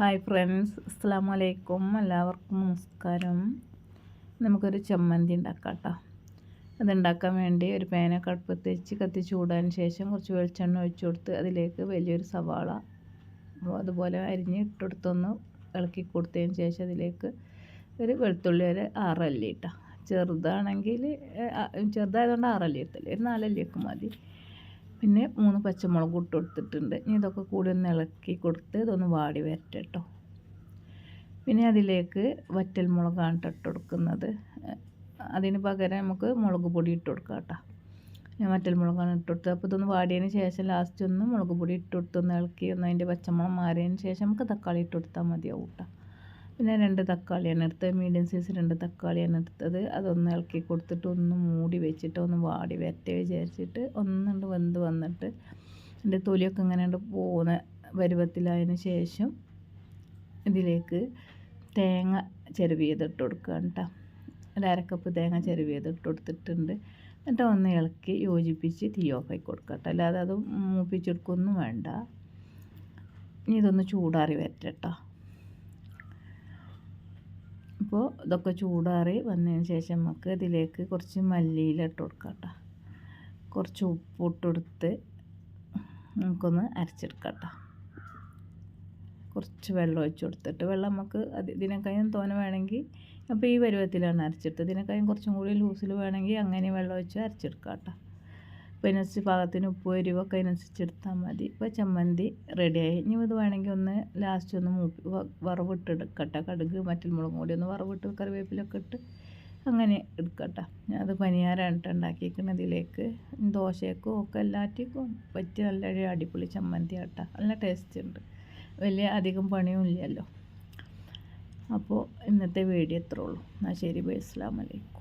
Hi friends അസ്സാം വലൈക്കും എല്ലാവർക്കും നമസ്കാരം. നമുക്കൊരു ചമ്മന്തി ഉണ്ടാക്കാം കേട്ടോ അതുണ്ടാക്കാൻ വേണ്ടി ഒരു പേനൊക്കെ അടുപ്പത്ത് വെച്ച് കത്തി ചൂടാൻ ശേഷം കുറച്ച് വെളിച്ചെണ്ണ ഒഴിച്ചു കൊടുത്ത് അതിലേക്ക് വലിയൊരു സവാള അതുപോലെ അരിഞ്ഞ് ഇട്ടെടുത്തൊന്ന് ഇളക്കി കൊടുത്തതിന് ശേഷം അതിലേക്ക് ഒരു വെളുത്തുള്ളി ഒരു ആറല്ലി ഇട്ടാ. ചെറുതാണെങ്കിൽ ചെറുതായതുകൊണ്ട് ആറല്ലി എടുത്തല്ലേ ഒരു നാലല്ലിയൊക്കെ മതി. പിന്നെ മൂന്ന് പച്ചമുളക് ഇട്ട് കൊടുത്തിട്ടുണ്ട്. ഇനി ഇതൊക്കെ കൂടി ഒന്ന് ഇളക്കി കൊടുത്ത് ഇതൊന്ന് വാടി വരട്ടെ കേട്ടോ പിന്നെ അതിലേക്ക് വറ്റൽ മുളകാണ് ഇട്ട് കൊടുക്കുന്നത്. അതിന് പകരം നമുക്ക് മുളക് പൊടി ഇട്ട് കൊടുക്കാം കേട്ടോ ഞാൻ വറ്റൽ മുളകാണ് ഇട്ട് കൊടുത്തത്. അപ്പോൾ ഇതൊന്ന് വാടിയതിന് ശേഷം ലാസ്റ്റ് ഒന്ന് മുളക് പൊടി ഇട്ട് കൊടുത്തൊന്ന് ഇളക്കി ഒന്ന് അതിന്റെ പച്ചമുളക് മാറിയതിന് ശേഷം നമുക്ക് തക്കാളി ഇട്ട് കൊടുത്താൽ മതിയാവും കേട്ടോ പിന്നെ രണ്ട് തക്കാളിയാണ് എടുത്തത്. മീഡിയം സൈസ് രണ്ട് തക്കാളിയാണ് എടുത്തത്. അതൊന്ന് ഇളക്കി കൊടുത്തിട്ട് ഒന്ന് മൂടി വെച്ചിട്ട് ഒന്ന് വാടി വരട്ടെ വിചാരിച്ചിട്ട് ഒന്നുണ്ട് വെന്ത് വന്നിട്ട് എന്റെ തൊലിയൊക്കെ ഇങ്ങനെ പോകുന്ന പരുവത്തിലായതിനു ശേഷം ഇതിലേക്ക് തേങ്ങ ചെരുവിയതിട്ട് കൊടുക്കുക കേട്ടോ. ഒരു അരക്കപ്പ് തേങ്ങ ചെരുവിയതിട്ട് കൊടുത്തിട്ടുണ്ട്. എന്നിട്ട് ഒന്ന് ഇളക്കി യോജിപ്പിച്ച് തീ ഓഫാക്കി കൊടുക്കുക കേട്ടോ. അല്ലാതെ അത് മൂപ്പിച്ചെടുക്കൊന്നും വേണ്ട. ഇനി ഇതൊന്ന് ചൂടാറി വരട്ടെ കേട്ടോ. അപ്പോൾ ഇതൊക്കെ ചൂടാറി വന്നതിന് ശേഷം നമുക്ക് ഇതിലേക്ക് കുറച്ച് മല്ലിയില ഇട്ട് കൊടുക്കാം കേട്ടോ. കുറച്ച് ഉപ്പിട്ടെടുത്ത് നമുക്കൊന്ന് അരച്ചെടുക്കാം കേട്ടോ. കുറച്ച് വെള്ളം ഒഴിച്ച് കൊടുത്തിട്ട് വെള്ളം നമുക്ക് തോന തോനെ വേണമെങ്കിൽ അപ്പോൾ ഈ പരുവത്തിലാണ് അരച്ചെടുത്തത് ഇതിനേക്കായും കുറച്ചും കൂടി ലൂസിൽ വേണമെങ്കിൽ അങ്ങനെ വെള്ളം ഒഴിച്ച് അരച്ചെടുക്കാം കേട്ടോ. അപ്പോൾ അതിനനുസരിച്ച് പാകത്തിന് ഉപ്പ് എരിവൊക്കെ അതിനനുസരിച്ച് എടുത്താൽ മതി. ഇപ്പോൾ ചമ്മന്തി റെഡിയായി ഇനി ഇത് വേണമെങ്കിൽ ഒന്ന് ലാസ്റ്റ് ഒന്ന് മൂപ്പി വറവിട്ട് എടുക്കട്ടെ കടുക് മറ്റൽ മുളകും കൂടി ഒന്ന് വറവിട്ട് കറിവേപ്പിലൊക്കെ ഇട്ട് അങ്ങനെ എടുക്കട്ടെ. അത് പനിയാരായിട്ട് ഉണ്ടാക്കിയിരിക്കുന്നത് ഇതിലേക്ക്. ദോശയ്ക്കും ഒക്കെ എല്ലാറ്റിക്കും പറ്റിയ നല്ല അടിപൊളി ചമ്മന്തി ആട്ട. നല്ല ടേസ്റ്റ് ഉണ്ട്. വലിയ അധികം പണിയും ഇല്ലല്ലോ. അപ്പോൾ ഇന്നത്തെ വീഡിയോ എത്ര ഉള്ളൂ. എന്നാൽ ശരി. ബൈ. അസ്ലാമലൈക്കും